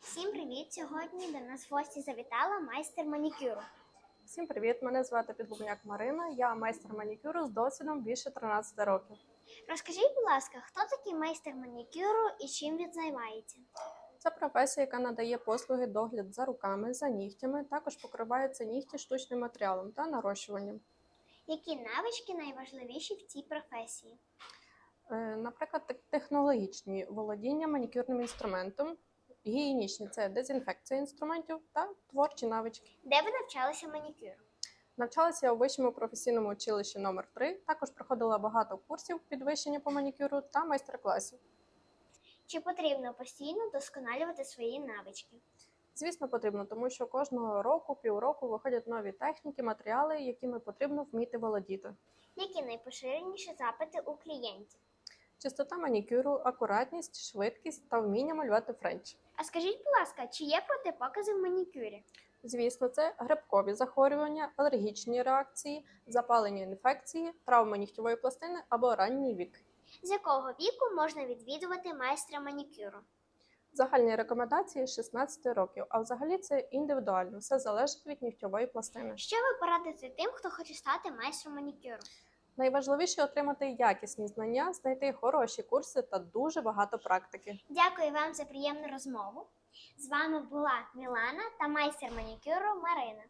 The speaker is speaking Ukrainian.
Всім привіт! Сьогодні до нас в гості завітала майстер манікюру. Всім привіт! Мене звати Підгубняк Марина. Я майстер манікюру з досвідом більше 13 років. Розкажіть, будь ласка, хто такий майстер манікюру і чим він займається? Це професія, яка надає послуги догляд за руками, за нігтями. Також покриваються нігті штучним матеріалом та нарощуванням. Які навички найважливіші в цій професії? Е, Наприклад, так- технологічні володіння манікюрним інструментом, гігієнічні це дезінфекція інструментів та творчі навички. Де ви навчалися манікюру? Навчалася я у вищому професійному училищі номер 3 Також проходила багато курсів підвищення по манікюру та майстер-класів. Чи потрібно постійно вдосконалювати свої навички? Звісно, потрібно, тому що кожного року, півроку виходять нові техніки, матеріали, якими потрібно вміти володіти. Які найпоширеніші запити у клієнтів? Чистота манікюру, акуратність, швидкість та вміння малювати френч. А скажіть, будь ласка, чи є протипокази в манікюрі? Звісно, це грибкові захворювання, алергічні реакції, запалення інфекції, травми нігтєвої пластини або ранній вік. З якого віку можна відвідувати майстра манікюру? Загальні рекомендації з 16 років, а взагалі це індивідуально, все залежить від нігтєвої пластини. Що ви порадите тим, хто хоче стати майстром манікюру? Найважливіше отримати якісні знання, знайти хороші курси та дуже багато практики. Дякую вам за приємну розмову. З вами була Мілана та майстер манікюру Марина.